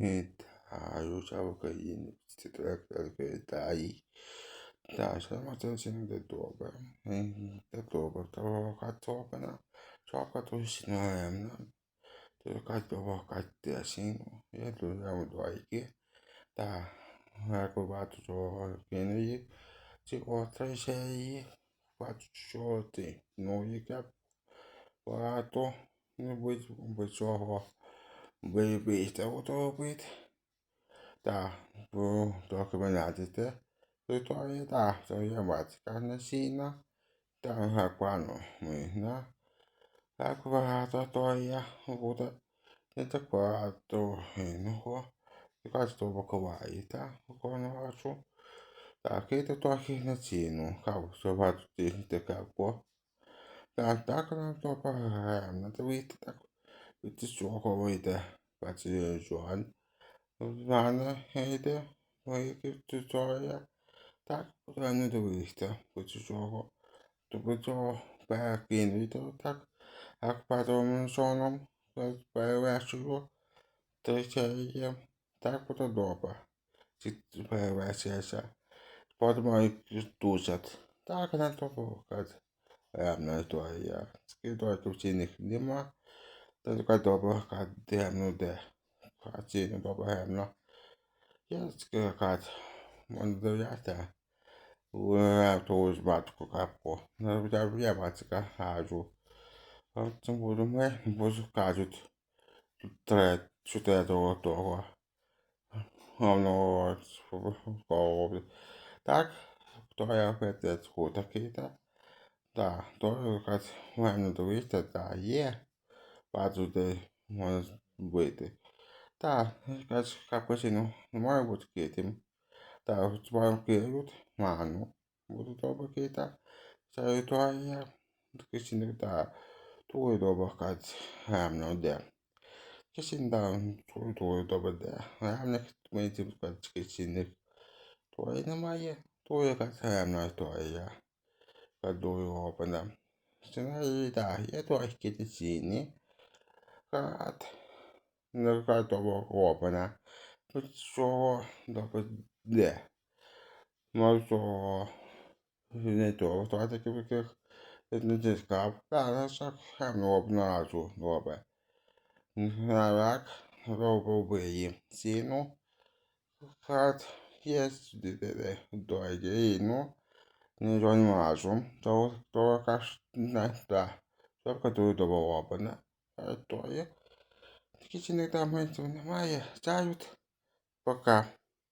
Aiuta si dai da shi ma tan sin da doba da doba ta ba ka to ba na to ka to shi é não, na to ka to ba ka te assim ya to ya mo do aí que? Tá ya ko ba do to que no yi ti o tra she yi ba to cho te no yi ka não to não bo bo cho ще її. Бачу, що ти. Ну, як багато. Не будь без цього. Вибийте робити. Так, бо трохи винадите. То є так, то є батька насіння. Так, як пану мина. Так багато то є буде. Не так багато 九口味的把自己转，完了黑的我也给就抓呀，tak ubrany do liścia, pocieszono, to było pewnie to tak, jak patrzą żoną, wyleczyło, to się je, tak podoba, czy wyleczy się, pod moich duszat, tak na to pokaz, ja na to ja, skieruję tu innych nie ma, на то показ. Певна історія. Скидувати вчених нема. Та така добра темно де. Працює добра гемно. Я скакать. Можна довіряти. Ту ж батьку капку. Я батька хаджу. А це буду ми, бо кажуть. Тре, чотири того того. Воно школу. Так, то я опять такий, так. Так, то якась мене довіряти, так, є. Бачу, де може бути. Так, якась капучино не має бути китим. Так, збавим киють, ману. Буду добре кита. Це є. Кисінник, так. Твой добре кать, гемно де. Кисін, да, твой твой добре де. Гемних мені тим кать кисінник. Твої немає. Твой кать гемно, то є. Кадую опена. Сценарій, так, є трохи китиціні. Кат. Не готово опена. Що добре де. Можу не то, то таки таких не тискав. Зараз так хемно обнажу добре. Нарак робив ціну. Кат є до єдину. Не займажу. То, то, каш, не, да. То, катую добре опена. То є. Такі ціни там немає. Чають. Пока.